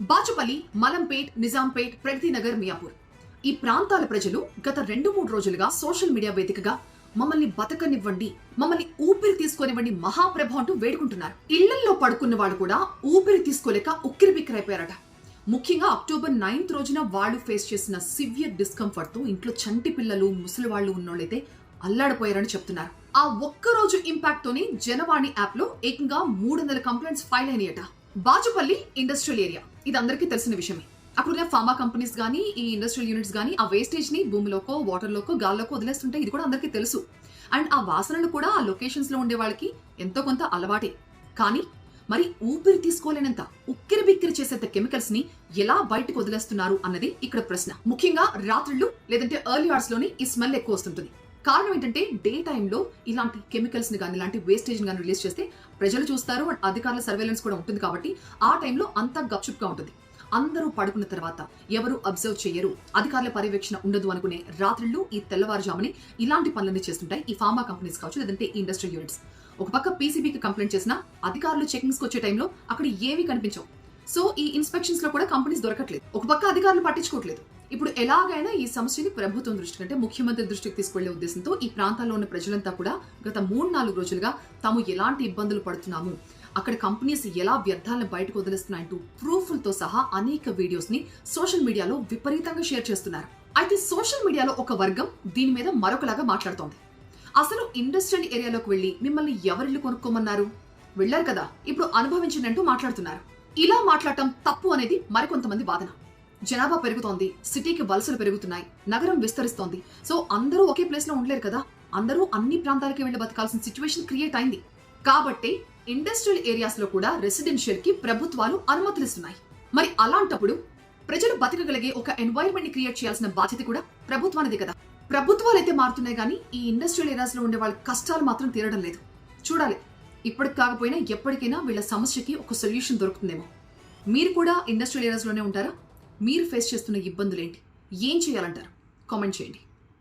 బాచుపల్లి మలంపేట్ నిజాంపేట్ ప్రగతినగర్ మియాపూర్. ఈ ప్రాంతాల ప్రజలు గత రెండు మూడు రోజులుగా సోషల్ మీడియా వేదికగా మమ్మల్ని బతకనివ్వండి మమ్మల్ని ఊపిరి తీసుకోనివ్వండి మహాప్రభ అంటూ వేడుకుంటున్నారు. ఇళ్ళల్లో పడుకున్న వాళ్ళు కూడా ఊపిరి తీసుకోలేక ఉక్కిరి బిక్కిరైపోయారట ముఖ్యంగా అక్టోబర్ నైన్త్ రోజున వాళ్ళు ఫేస్ చేసిన సివియర్ డిస్కంఫర్ట్తో ఇంట్లో చంటి పిల్లలు ముసలి వాళ్ళు ఉన్నోళ్ళైతే అల్లాడిపోయారని చెప్తున్నారు. ఆ ఒక్క రోజు ఇంపాక్ట్ తోనే జనవాణి యాప్లో ఏకంగా మూడు వందల కంప్లైంట్స్ ఫైల్ అయినాయట. బాచుపల్లి ఇండస్ట్రియల్ ఏరియా ఇది అందరికీ తెలిసిన విషయమే. అక్కడున్న ఫార్మా కంపెనీస్ కానీ ఈ ఇండస్ట్రియల్ యూనిట్స్ కానీ ఆ వేస్టేజ్ని భూమిలోకో వాటర్లోకో గాల్లోకో వదిలేస్తుంటే ఇది కూడా అందరికీ తెలుసు. అండ్ ఆ వాసనలు కూడా ఆ లొకేషన్స్లో ఉండే వాళ్ళకి ఎంతో కొంత అలవాటే. కానీ మరి ఊపిరి తీసుకోలేనంత ఉక్కిరి బిక్కిరి చేసేంత కెమికల్స్ని ఎలా బయటకు వదిలేస్తున్నారు అన్నది ఇక్కడ ప్రశ్న. ముఖ్యంగా రాత్రుళ్ళు లేదంటే ఎర్లీ అవర్స్లోనే ఈ స్మెల్ ఎక్కువ వస్తుంటుంది. కారణం ఏంటంటే డే టైంలో ఇలాంటి కెమికల్స్ని కానీ ఇలాంటి వేస్టేజ్ కానీ రిలీజ్ చేస్తే ప్రజలు చూస్తారు అండ్ అధికారుల సర్వేలెన్స్ కూడా ఉంటుంది కాబట్టి ఆ టైంలో అంతా గప్చుప్గా ఉంటుంది. అందరూ పడుకున్న తర్వాత ఎవరు అబ్జర్వ్ చేయరు అధికారుల పర్యవేక్షణ ఉండదు అనుకునే రాత్రుళ్ళు ఈ తెల్లవారుజామునే ఇలాంటి పనులన్నీ చేస్తుంటాయి ఈ ఫార్మా కంపెనీస్ కావచ్చు లేదంటే ఈ ఇండస్ట్రీ యూనిట్స్ ఒక పక్క పీసీబీకి కంప్లైంట్ చేసిన అధికారులు చెకింగ్స్కి వచ్చే టైంలో అక్కడ ఏవి కనిపించవు. సో ఈ ఇన్స్పెక్షన్స్లో కూడా కంపెనీస్ దొరకట్లేదు. ఒక పక్క అధికారులు పట్టించుకోవట్లేదు. ఇప్పుడు ఎలాగైనా ఈ సమస్యని ప్రభుత్వం దృష్టి కంటే ముఖ్యమంత్రి దృష్టికి తీసుకెళ్ళే ఉద్దేశంతో ఈ ప్రాంతాల్లో ఉన్న ప్రజలంతా కూడా గత మూడు నాలుగు రోజులుగా తాము ఎలాంటి ఇబ్బందులు పడుతున్నాము అక్కడ కంపెనీస్ ఎలా వ్యర్థాలను బయటకు వదిలేస్తున్నాయంటూ ప్రూఫ్లతో సహా అనేక వీడియోస్ని సోషల్ మీడియాలో విపరీతంగా షేర్ చేస్తున్నారు. అయితే సోషల్ మీడియాలో ఒక వర్గం దీని మీద మరొకలాగా మాట్లాడుతోంది. అసలు ఇండస్ట్రియల్ ఏరియాలోకి వెళ్ళి మిమ్మల్ని ఎవరిల్లు కొనుక్కోమన్నారు? వెళ్ళారు కదా ఇప్పుడు అనుభవించినట్టు మాట్లాడుతున్నారు. ఇలా మాట్లాడటం తప్పు అనేది మరికొంతమంది వాదన. జనాభా పెరుగుతోంది సిటీకి వలసలు పెరుగుతున్నాయి నగరం విస్తరిస్తోంది. సో అందరూ ఒకే ప్లేస్లో ఉండలేరు కదా? అందరూ అన్ని ప్రాంతాలకి వెళ్ళి బతకాల్సిన సిచ్యువేషన్ క్రియేట్ అయింది. కాబట్టి ఇండస్ట్రియల్ ఏరియాస్లో కూడా రెసిడెన్షియల్కి ప్రభుత్వాలు అనుమతులు ఇస్తున్నాయి మరి అలాంటప్పుడు ప్రజలు బతకగలిగే ఒక ఎన్వైరన్మెంట్ని క్రియేట్ చేయాల్సిన బాధ్యత కూడా ప్రభుత్వానిది కదా? ప్రభుత్వాలు అయితే మారుతున్నాయి కానీ ఈ ఇండస్ట్రియల్ ఏరియాస్లో ఉండే వాళ్ళ కష్టాలు మాత్రం తీరడం లేదు. చూడాలి. ఇప్పటికి కాకపోయినా ఎప్పటికైనా వీళ్ళ సమస్యకి ఒక సొల్యూషన్ దొరుకుతుందేమో. మీరు కూడా ఇండస్ట్రియల్ ఏరియాస్లోనే ఉంటారా? మీరు ఫేస్ చేస్తున్న ఇబ్బందులు ఏంటి ఏం చేయాలంటారు? కామెంట్ చేయండి.